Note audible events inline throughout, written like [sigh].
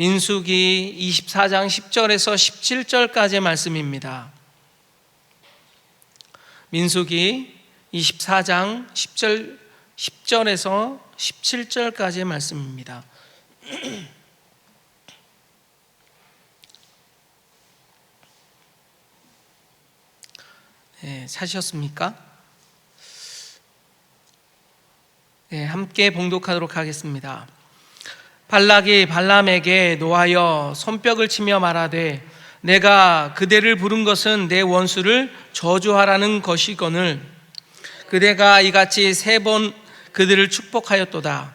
민수기 24장 10절에서 17절까지의 말씀입니다. 민수기 24장 10절 10절에서 17절까지의 말씀입니다. 네, 찾으셨습니까? 네, 함께 봉독하도록 하겠습니다. 발락이 발람에게 노하여 손뼉을 치며 말하되 내가 그대를 부른 것은 내 원수를 저주하라는 것이거늘 그대가 이같이 세 번 그들을 축복하였도다.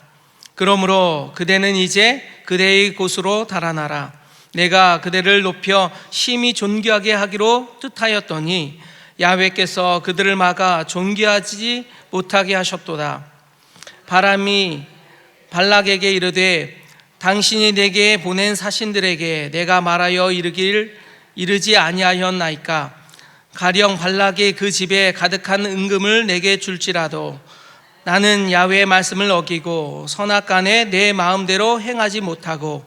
그러므로 그대는 이제 그대의 곳으로 달아나라. 내가 그대를 높여 심히 존귀하게 하기로 뜻하였더니 야훼께서 그들을 막아 존귀하지 못하게 하셨도다. 바람이 발락에게 이르되 당신이 내게 보낸 사신들에게 내가 말하여 이르길 이르지 아니하였나이까? 가령 발락이 그 집에 가득한 은금을 내게 줄지라도 나는 야훼의 말씀을 어기고 선악간에 내 마음대로 행하지 못하고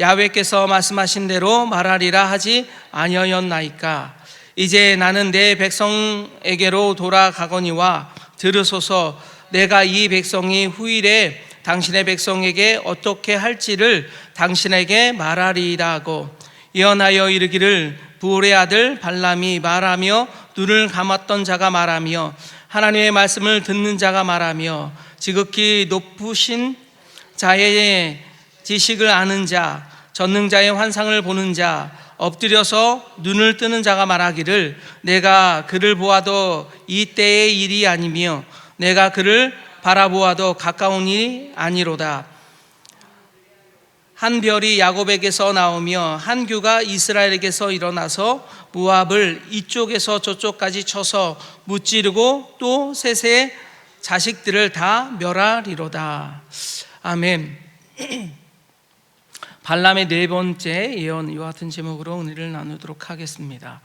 야훼께서 말씀하신 대로 말하리라 하지 아니하였나이까? 이제 나는 내 백성에게로 돌아가거니와 들으소서 내가 이 백성이 후일에 당신의 백성에게 어떻게 할지를 당신에게 말하리라고. 예언하여 이르기를 부올의 아들 발람이 말하며 눈을 감았던 자가 말하며 하나님의 말씀을 듣는 자가 말하며 지극히 높으신 자의 지식을 아는 자 전능자의 환상을 보는 자 엎드려서 눈을 뜨는 자가 말하기를 내가 그를 보아도 이 때의 일이 아니며 내가 그를 바라보아도 일이 아니로다. 한 별이 야곱에게서 나오며 한 규가 이스라엘에게서 일어나서 무압을 이쪽에서 저쪽까지 쳐서 무찌르고 또 셋의 자식들을 다 멸하리로다. 아멘. [clears throat] 발람의 네 번째 예언 이와 같은 제목으로 은혜를 나누도록 하겠습니다.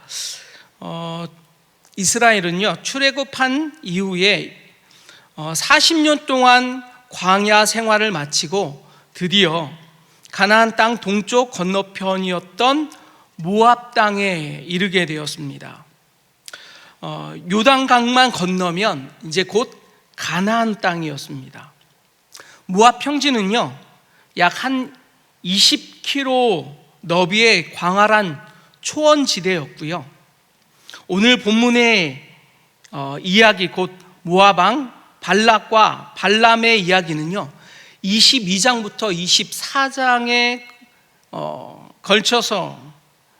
어, 이스라엘은요 출애굽한 이후에 어, 40년 동안 광야 생활을 마치고 드디어 가나안 땅 동쪽 건너편이었던 모압 땅에 이르게 되었습니다. 어, 요단강만 건너면 이제 곧 가나안 땅이었습니다. 모압 평지는요 약 한 20km 너비의 광활한 초원 지대였고요. 오늘 본문의 어, 이야기 곧 모압왕 발락과 발람의 이야기는요. 22장부터 24장에 어, 걸쳐서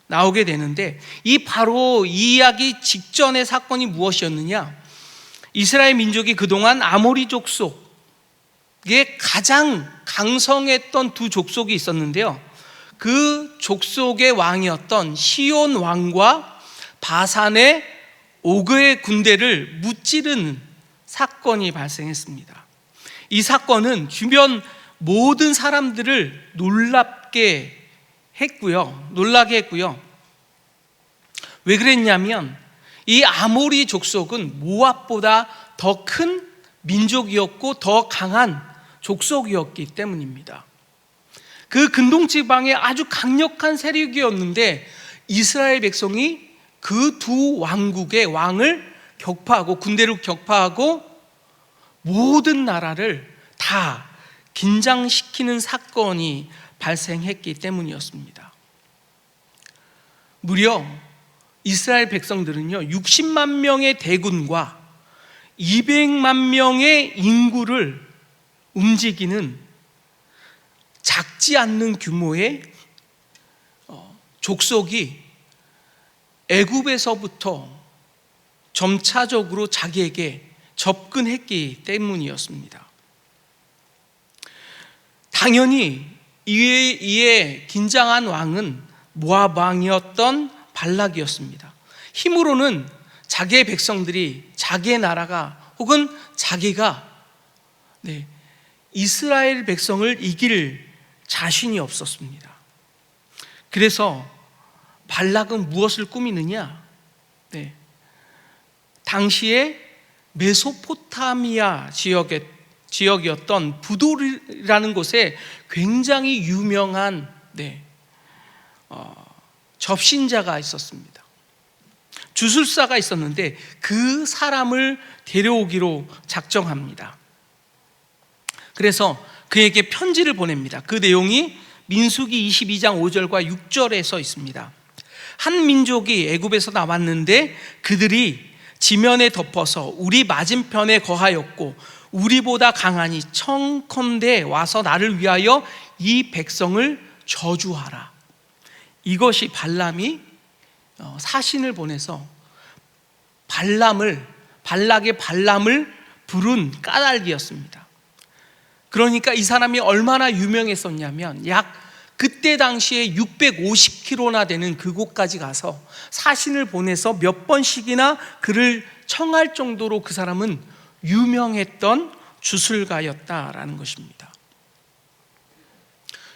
나오게 되는데 이 바로 이 이야기 직전의 사건이 무엇이었느냐? 이스라엘 민족이 그동안 아모리 족속에 가장 강성했던 두 족속이 있었는데요. 그 족속의 왕이었던 시온 왕과 바산의 오그의 군대를 무찌르는 사건이 발생했습니다. 이 사건은 주변 모든 사람들을 놀랍게 했고요. 놀라게 했고요. 왜 그랬냐면 이 아모리 족속은 모압보다 더 큰 민족이었고 더 강한 족속이었기 때문입니다. 그 근동 지방에 아주 강력한 세력이었는데 이스라엘 백성이 그 두 왕국의 왕을 격파하고 군대를 격파하고 모든 나라를 다 긴장시키는 사건이 발생했기 때문이었습니다. 무려 이스라엘 백성들은요, 60만 명의 대군과 200만 명의 인구를 움직이는 작지 않는 규모의 어, 족속이 애굽에서부터 점차적으로 자기에게 접근했기 때문이었습니다. 당연히 이에, 이에 긴장한 왕은 모압 왕이었던 발락이었습니다. 힘으로는 자기의 백성들이 자기의 나라가 혹은 자기가 네, 이스라엘 백성을 이길 자신이 없었습니다. 그래서 발락은 무엇을 꾸미느냐? 네. 당시에 메소포타미아 지역의 지역이었던 부도라는 곳에 굉장히 유명한 네, 어, 접신자가 있었습니다. 주술사가 있었는데 그 사람을 데려오기로 작정합니다. 그래서 그에게 편지를 보냅니다. 그 내용이 민수기 22장 5절과 6절에 써 있습니다. 한 민족이 애굽에서 나왔는데 그들이 지면에 덮어서 우리 맞은편에 거하였고 우리보다 강하니 청컨대 와서 나를 위하여 이 백성을 저주하라. 이것이 발람이 어, 사신을 보내서 발람을 발락의 발람을 부른 까닭이었습니다. 그러니까 이 사람이 얼마나 유명했었냐면 약 그때 당시에 650km나 되는 그곳까지 가서 사신을 보내서 몇 번씩이나 그를 청할 정도로 그 사람은 유명했던 주술가였다라는 것입니다.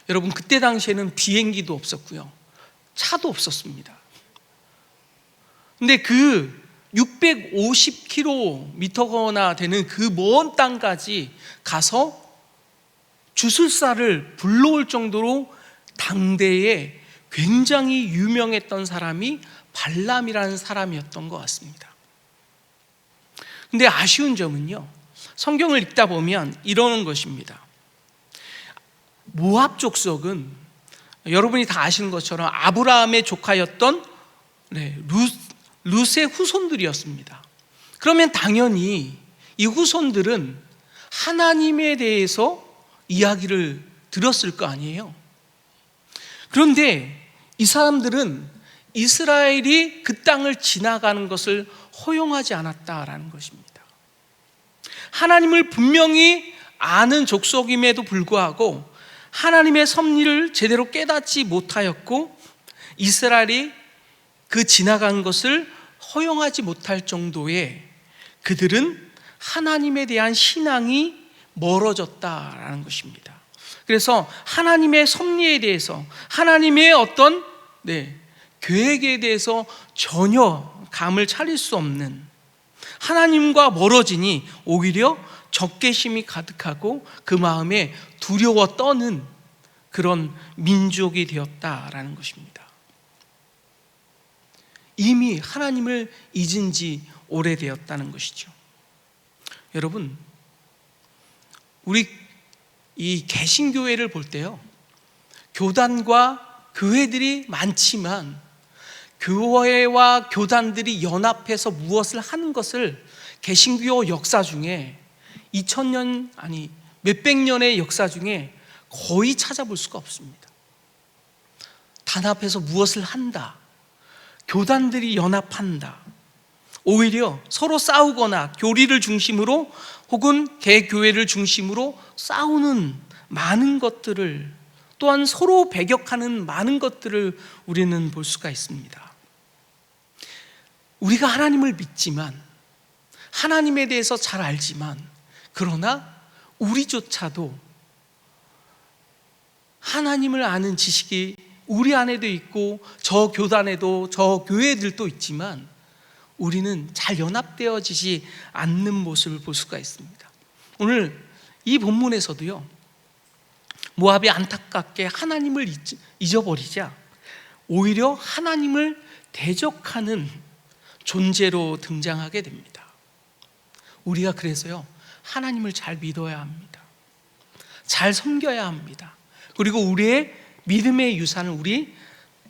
여러분 그때 당시에는 비행기도 없었고요. 차도 없었습니다. 근데 그 650km나 되는 그 먼 땅까지 가서 주술사를 불러올 정도로 당대에 굉장히 유명했던 사람이 발람이라는 사람이었던 것 같습니다. 근데 아쉬운 점은요, 성경을 읽다 보면 이러는 것입니다. 모압 족속은 여러분이 다 아시는 것처럼 아브라함의 조카였던 네, 루, 룻의 후손들이었습니다. 그러면 당연히 이 후손들은 하나님에 대해서 이야기를 들었을 거 아니에요. 그런데 이 사람들은 이스라엘이 그 땅을 지나가는 것을 허용하지 않았다라는 것입니다. 하나님을 분명히 아는 족속임에도 불구하고 하나님의 섭리를 제대로 깨닫지 못하였고 이스라엘이 그 지나간 것을 허용하지 못할 정도의 그들은 하나님에 대한 신앙이 멀어졌다라는 것입니다. 그래서 하나님의 섭리에 대해서 하나님의 어떤 네, 계획에 대해서 전혀 감을 차릴 수 없는 하나님과 멀어지니 오히려 적개심이 가득하고 그 마음에 두려워 떠는 그런 민족이 되었다라는 것입니다. 이미 하나님을 잊은 지 오래되었다는 것이죠. 여러분, 우리 이 개신교회를 볼 때요, 교단과 교회들이 많지만 교회와 교단들이 연합해서 무엇을 하는 것을 개신교 역사 중에 2000년 아니 몇백 년의 역사 중에 거의 찾아볼 수가 없습니다. 단합해서 무엇을 한다. 교단들이 연합한다. 오히려 서로 싸우거나 교리를 중심으로 혹은 개교회를 중심으로 싸우는 많은 것들을 또한 서로 배격하는 많은 것들을 우리는 볼 수가 있습니다. 우리가 하나님을 믿지만 하나님에 대해서 잘 알지만 그러나 우리조차도 하나님을 아는 지식이 우리 안에도 있고 저 교단에도 저 교회들도 있지만 우리는 잘 연합되어지지 않는 모습을 볼 수가 있습니다. 오늘 이 본문에서도요. 모압이 안타깝게 하나님을 잊어버리자 오히려 하나님을 대적하는 존재로 등장하게 됩니다. 우리가 그래서요. 하나님을 잘 믿어야 합니다. 잘 섬겨야 합니다. 그리고 우리의 믿음의 유산을 우리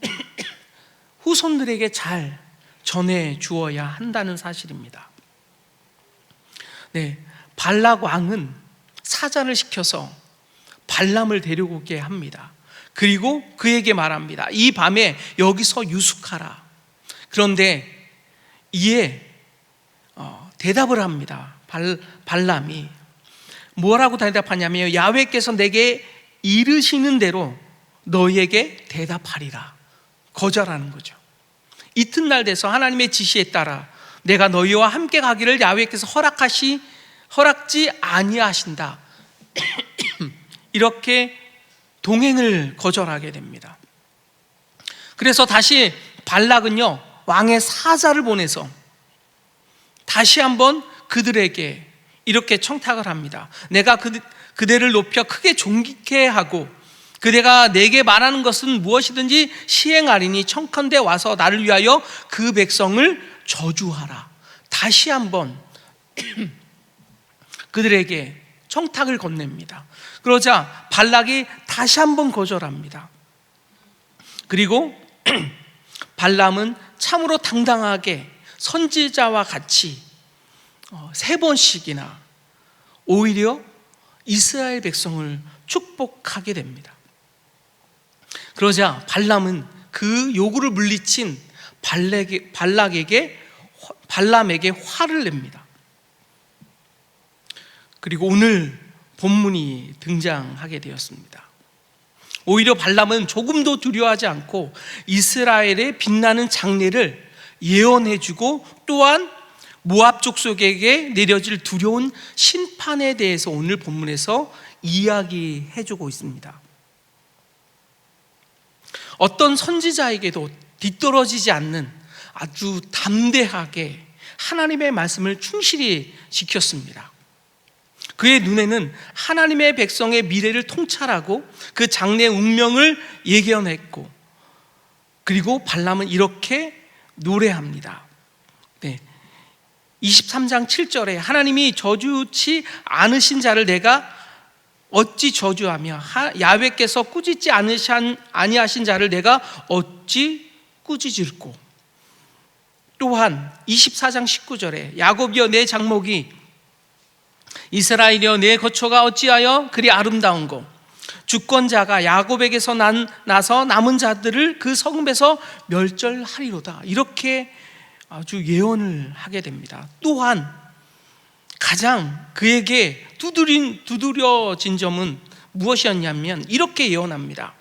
[clears throat] 후손들에게 잘 전해 주어야 한다는 사실입니다. 네, 발락 왕은 사자를 시켜서 발람을 데려오게 합니다. 그리고 그에게 말합니다. 이 밤에 여기서 유숙하라. 그런데 이에 어, 대답을 합니다. 발, 발람이 뭐라고 대답하냐면 야외께서 내게 이르시는 대로 너희에게 대답하리라. 거절하는 거죠. 이튿날 돼서 하나님의 지시에 따라 내가 너희와 함께 가기를 야훼께서 허락하시 허락지 아니하신다. [clears throat] 이렇게 동행을 거절하게 됩니다. 그래서 다시 발락은요 왕의 사자를 보내서 다시 한번 그들에게 이렇게 청탁을 합니다. 내가 그, 그대를 높여 크게 존귀케 하고 그대가 내게 말하는 것은 무엇이든지 시행하리니 청컨대 와서 나를 위하여 그 백성을 저주하라. 다시 한번 [clears throat] 그들에게 청탁을 건넵니다. 그러자 발락이 다시 한번 거절합니다. 그리고 [clears throat] 발람은 참으로 당당하게 선지자와 같이 어, 세 번씩이나 오히려 이스라엘 백성을 축복하게 됩니다. 그러자 발람은 그 요구를 물리친 발락에게, 발락에게 발람에게 화를 냅니다. 그리고 오늘 본문이 등장하게 되었습니다. 오히려 발람은 조금도 두려워하지 않고 이스라엘의 빛나는 장래를 예언해주고 또한 모압 족속에게 내려질 두려운 심판에 대해서 오늘 본문에서 이야기해주고 있습니다. 어떤 선지자에게도 뒤떨어지지 않는 아주 담대하게 하나님의 말씀을 충실히 지켰습니다. 그의 눈에는 하나님의 백성의 미래를 통찰하고 그 장래 운명을 예견했고 그리고 발람은 이렇게 노래합니다. 네. 23장 7절에 하나님이 저주치 않으신 자를 내가 어찌 저주하며 야훼께서 꾸짖지 않으신 아니하신 자를 내가 어찌 꾸짖을꼬? 또한 24장 19절에 야곱이여 내 장목이 이스라엘이여 내 거처가 어찌하여 그리 아름다운고? 주권자가 야곱에게서 난, 나서 남은 자들을 그 성읍에서 멸절하리로다. 이렇게 아주 예언을 하게 됩니다. 또한 가장 그에게 두드린, 두드려진 점은 무엇이었냐면 이렇게 예언합니다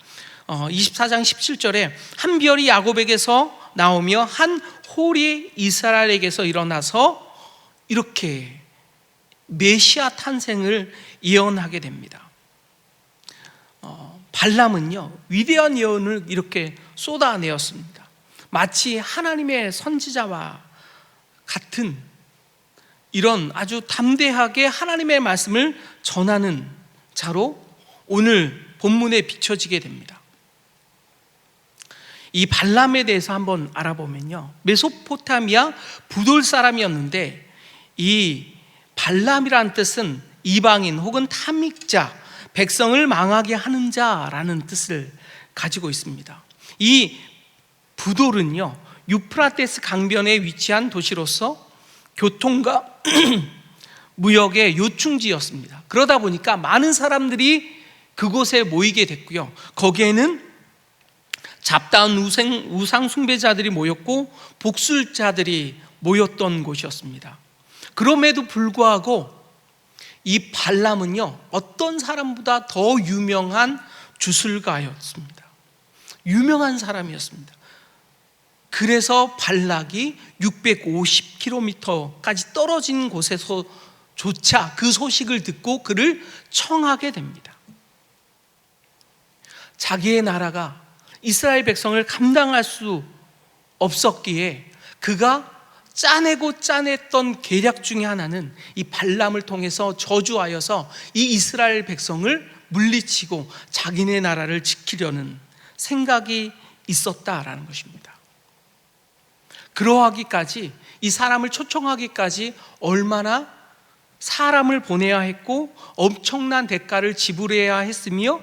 어, 24장 17절에 한 별이 야곱에게서 나오며 한 홀이 이스라엘에게서 일어나서 이렇게 메시아 탄생을 예언하게 됩니다. 어, 발람은요 위대한 예언을 이렇게 쏟아내었습니다. 마치 하나님의 선지자와 같은 이런 아주 담대하게 하나님의 말씀을 전하는 자로 오늘 본문에 비춰지게 됩니다. 이 발람에 대해서 한번 알아보면요. 메소포타미아 부돌 사람이었는데 이 발람이라는 뜻은 이방인 혹은 탐익자, 백성을 망하게 하는 자라는 뜻을 가지고 있습니다. 이 부돌은요, 유프라테스 강변에 위치한 도시로서 교통과 [clears throat] 무역의 요충지였습니다. 그러다 보니까 많은 사람들이 그곳에 모이게 됐고요. 거기에는 잡다운 우상, 우상 숭배자들이 모였고 복술자들이 모였던 곳이었습니다. 그럼에도 불구하고 이 발람은요 어떤 사람보다 더 유명한 주술가였습니다. 유명한 사람이었습니다. 그래서 발락이 650km까지 떨어진 곳에서조차 그 소식을 듣고 그를 청하게 됩니다. 자기의 나라가 이스라엘 백성을 감당할 수 없었기에 그가 짜내고 짜냈던 계략 중에 하나는 이 발람을 통해서 저주하여서 이 이스라엘 백성을 물리치고 자기네 나라를 지키려는 생각이 있었다라는 것입니다. 그러하기까지 이 사람을 초청하기까지 얼마나 사람을 보내야 했고 엄청난 대가를 지불해야 했으며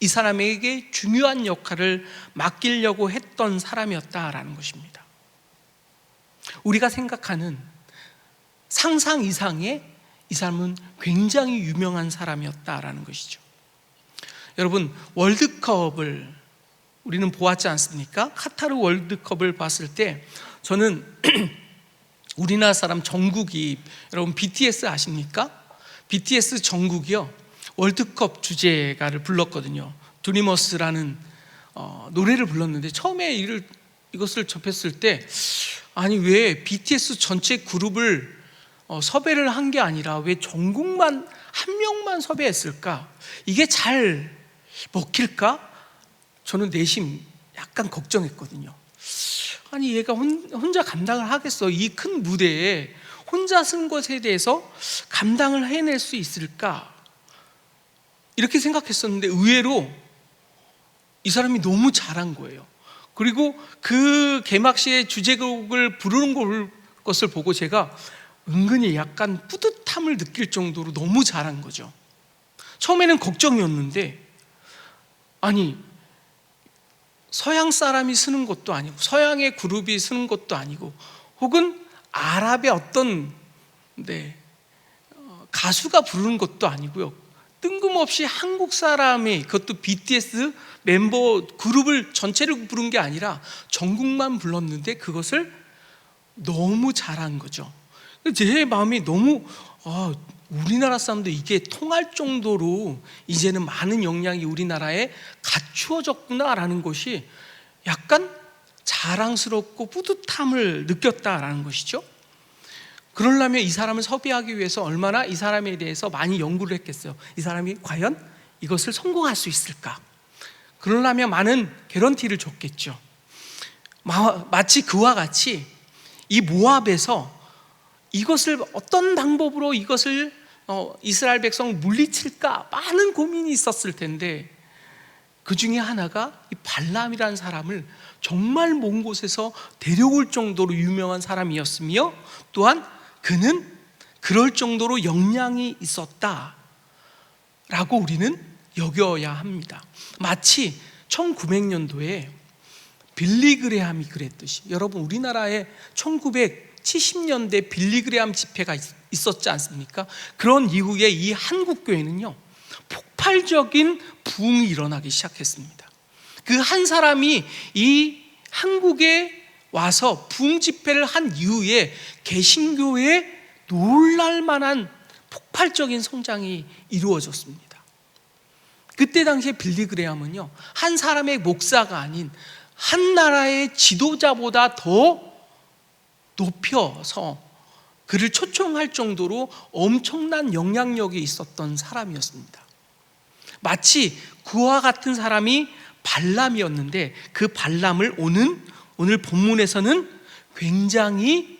이 사람에게 중요한 역할을 맡기려고 했던 사람이었다라는 것입니다. 우리가 생각하는 상상 이상의 이 사람은 굉장히 유명한 사람이었다라는 것이죠. 여러분, 월드컵을 우리는 보았지 않습니까? 카타르 월드컵을 봤을 때 저는 [clears throat] 우리나라 사람 정국이 여러분 BTS 아십니까? BTS 정국이요. 월드컵 주제가를 불렀거든요. 드리머스라는 어, 노래를 불렀는데 처음에 이를, 이것을 접했을 때 아니 왜 BTS 전체 그룹을 어, 섭외를 한 게 아니라 왜 전국만 한 명만 섭외했을까? 이게 잘 먹힐까? 저는 내심 약간 걱정했거든요. 아니 얘가 혼 자 감당을 하겠어? 이 큰 무대에 혼자 쓴 것에 대해서 감당을 해낼 수 있을까? 이렇게 생각했었는데 의외로 이 사람이 너무 잘한 거예요. 그리고 그 개막시에 주제곡을 부르는 걸- 것을 보고 제가 은근히 약간 뿌듯함을 느낄 정도로 너무 잘한 거죠. 처음에는 걱정이었는데, 아니, 서양 사람이 쓰는 것도 아니고, 서양의 그룹이 쓰는 것도 아니고, 혹은 아랍의 어떤, 네, 어, 가수가 부르는 것도 아니고요. 뜬금없이 한국 사람이 그것도 BTS 멤버 그룹을 전체를 부른 게 아니라 전국만 불렀는데 그것을 너무 잘한 거죠. 제 마음이 너무 아, 우리나라 사람도 이게 통할 정도로 이제는 많은 역량이 우리나라에 갖추어졌구나라는 것이 약간 자랑스럽고 뿌듯함을 느꼈다라는 것이죠. 그러려면 이 사람을 섭외하기 위해서 얼마나 이 사람에 대해서 많이 연구를 했겠어요. 이 사람이 과연 이것을 성공할 수 있을까? 그러려면 많은 개런티를 줬겠죠. 마, 마치 그와 같이 이 모압에서 이것을 어떤 방법으로 이것을 어, 이스라엘 백성 물리칠까 많은 고민이 있었을 텐데 그 중에 하나가 이 발람이라는 사람을 정말 먼 곳에서 데려올 정도로 유명한 사람이었으며 또한 그는 그럴 정도로 역량이 있었다 라고 우리는 여겨야 합니다. 마치 1900년도에 빌리 그레함이 그랬듯이 여러분 우리나라에 1970년대 빌리그레함 집회가 있- 있었지 않습니까? 그런 이후에 이 한국 교회는요 폭발적인 부흥이 일어나기 시작했습니다. 그 한 사람이 이 한국에 와서 부흥 집회를 한 이후에 개신교에 놀랄 만한 폭발적인 성장이 이루어졌습니다. 그때 당시에 빌리그레함은요 한 사람의 목사가 아닌 한 나라의 지도자보다 더 높여서 그를 초청할 정도로 엄청난 영향력이 있었던 사람이었습니다. 마치 그와 같은 사람이 발람이었는데 그 발람을 오는 오늘 본문에서는 굉장히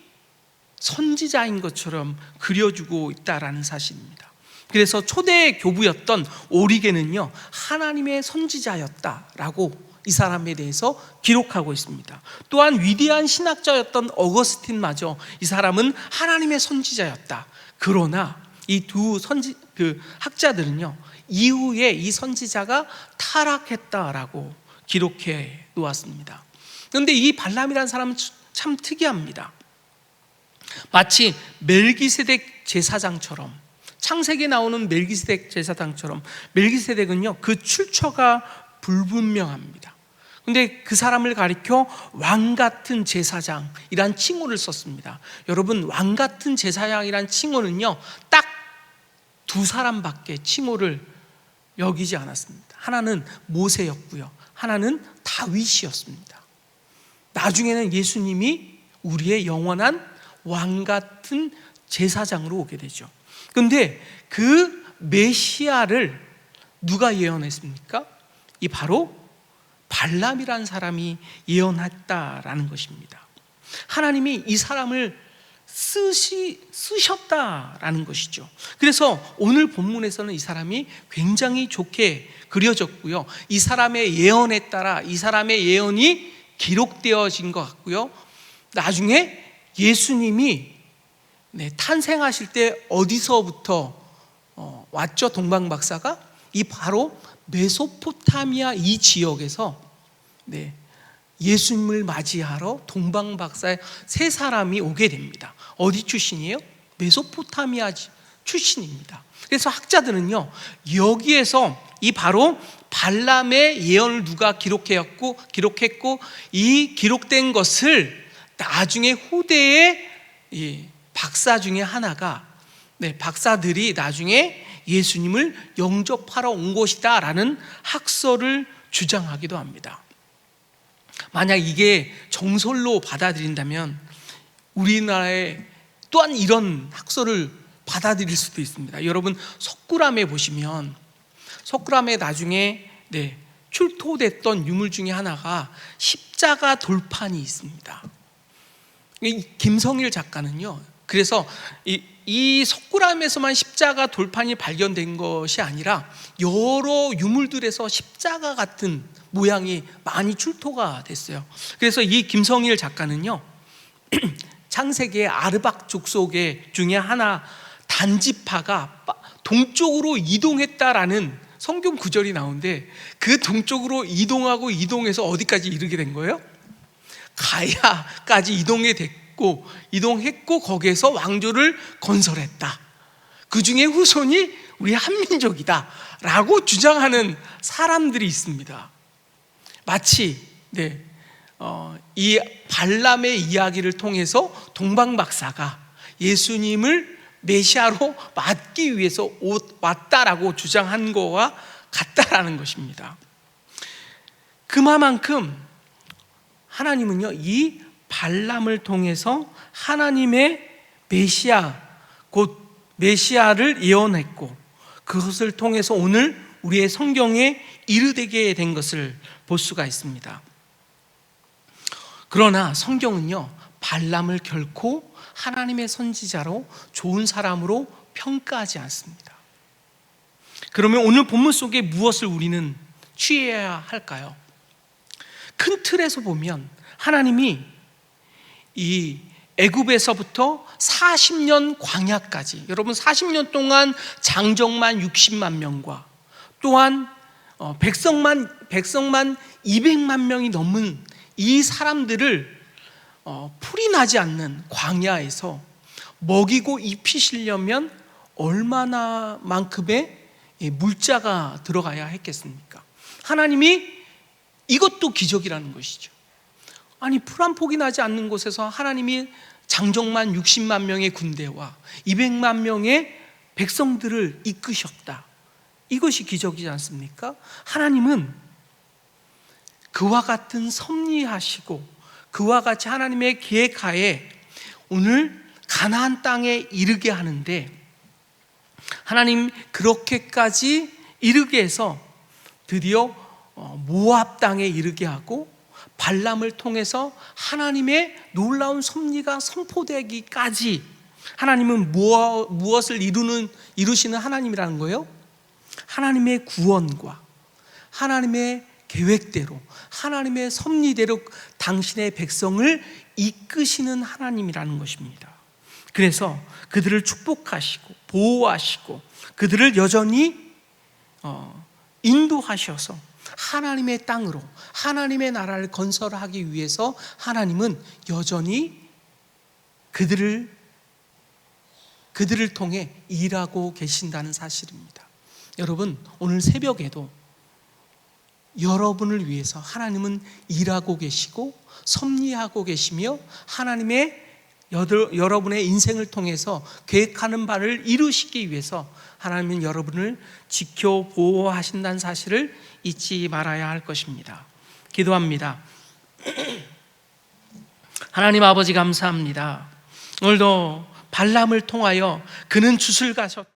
선지자인 것처럼 그려주고 있다라는 사실입니다. 그래서 초대 교부였던 오리게는요 하나님의 선지자였다라고 이 사람에 대해서 기록하고 있습니다. 또한 위대한 신학자였던 어거스틴마저 이 사람은 하나님의 선지자였다. 그러나 이 두 선지 그 학자들은요 이후에 이 선지자가 타락했다라고 기록해 놓았습니다. 그런데 이 발람이라는 사람은 참 특이합니다. 마치 멜기세덱 제사장처럼 창세기에 나오는 멜기세덱 제사장처럼 멜기세덱은요 그 출처가 불분명합니다. 근데 그 사람을 가리켜 왕 같은 제사장이란 칭호를 썼습니다. 여러분 왕 같은 제사장이란 칭호는요 딱 두 사람밖에 칭호를 여기지 않았습니다. 하나는 모세였고요. 하나는 다윗이었습니다. 나중에는 예수님이 우리의 영원한 왕 같은 제사장으로 오게 되죠. 근데 그 메시아를 누가 예언했습니까? 이 바로 발람이라는 사람이 예언했다라는 것입니다. 하나님이 이 사람을 쓰시, 쓰셨다라는 것이죠. 그래서 오늘 본문에서는 이 사람이 굉장히 좋게 그려졌고요. 이 사람의 예언에 따라 이 사람의 예언이 기록되어진 것 같고요. 나중에 예수님이 네, 탄생하실 때 어디서부터 어, 왔죠? 동방 박사가 이 바로 메소포타미아 이 지역에서 네, 예수님을 맞이하러 동방 박사의 세 사람이 오게 됩니다. 어디 출신이에요? 메소포타미아 출신입니다. 그래서 학자들은요 여기에서 이 바로 발람의 예언을 누가 기록했고 기록했고 이 기록된 것을 나중에 후대의 이 박사 중에 하나가 네, 박사들이 나중에 예수님을 영접하러 온 것이다라는 학설을 주장하기도 합니다. 만약 이게 정설로 받아들인다면 우리나라에 또한 이런 학설을 받아들일 수도 있습니다. 여러분 석굴암에 보시면 석굴암에 나중에 네, 출토됐던 유물 중에 하나가 십자가 돌판이 있습니다. 이 김성일 작가는요 그래서 이, 이 석굴암에서만 십자가 돌판이 발견된 것이 아니라 여러 유물들에서 십자가 같은 모양이 많이 출토가 됐어요. 그래서 이 김성일 작가는요. [clears throat] 창세기의 아르박 족속의 중에 하나 단지파가 빠- 동쪽으로 이동했다라는 성경 구절이 나오는데 그 동쪽으로 이동하고 이동해서 어디까지 이르게 된 거예요? 가야까지 이동해 됐 고 이동했고 거기에서 왕조를 건설했다. 그 중에 후손이 우리 한민족이다라고 주장하는 사람들이 있습니다. 마치 네, 어, 이 발람의 이야기를 통해서 동방 박사가 예수님을 메시아로 맞기 위해서 오- 왔다라고 주장한 거와 같다라는 것입니다. 그만큼 하나님은요 이 발람을 통해서 하나님의 메시아 곧 메시아를 예언했고 그것을 통해서 오늘 우리의 성경에 이르되게 된 것을 볼 수가 있습니다. 그러나 성경은요 발람을 결코 하나님의 선지자로 좋은 사람으로 평가하지 않습니다. 그러면 오늘 본문 속에 무엇을 우리는 취해야 할까요? 큰 틀에서 보면 하나님이 이 애굽에서부터 40년 광야까지 여러분 40년 동안 장정만 60만 명과 또한 어, 백성만 백성만 200만 명이 넘은 이 사람들을 어, 풀이 나지 않는 광야에서 먹이고 입히시려면 얼마나 만큼의 이 물자가 들어가야 했겠습니까? 하나님이 이것도 기적이라는 것이죠. 아니 풀한 폭이 나지 않는 곳에서 하나님이 장정만 60만 명의 군대와 200만 명의 백성들을 이끄셨다. 이것이 기적이지 않습니까? 하나님은 그와 같은 섭리하시고 그와 같이 하나님의 계획하에 오늘 가나안 땅에 이르게 하는데 하나님 그렇게까지 이르게 해서 드디어 어, 모압 땅에 이르게 하고 발람을 통해서 하나님의 놀라운 섭리가 선포되기까지 하나님은 무엇, 무엇을 이루는 이루시는 하나님이라는 거예요? 하나님의 구원과 하나님의 계획대로 하나님의 섭리대로 당신의 백성을 이끄시는 하나님이라는 것입니다. 그래서 그들을 축복하시고 보호하시고 그들을 여전히 어, 인도하셔서 하나님의 땅으로 하나님의 나라를 건설하기 위해서 하나님은 여전히 그들을 그들을 통해 일하고 계신다는 사실입니다. 여러분 오늘 새벽에도 여러분을 위해서 하나님은 일하고 계시고 섭리하고 계시며 하나님의 여러분의 인생을 통해서 계획하는 바를 이루시기 위해서 하나님은 여러분을 지켜 보호하신다는 사실을 잊지 말아야 할 것입니다. 기도합니다. [clears throat] 하나님 아버지 감사합니다. 오늘도 발람을 통하여 그는 주술 가셨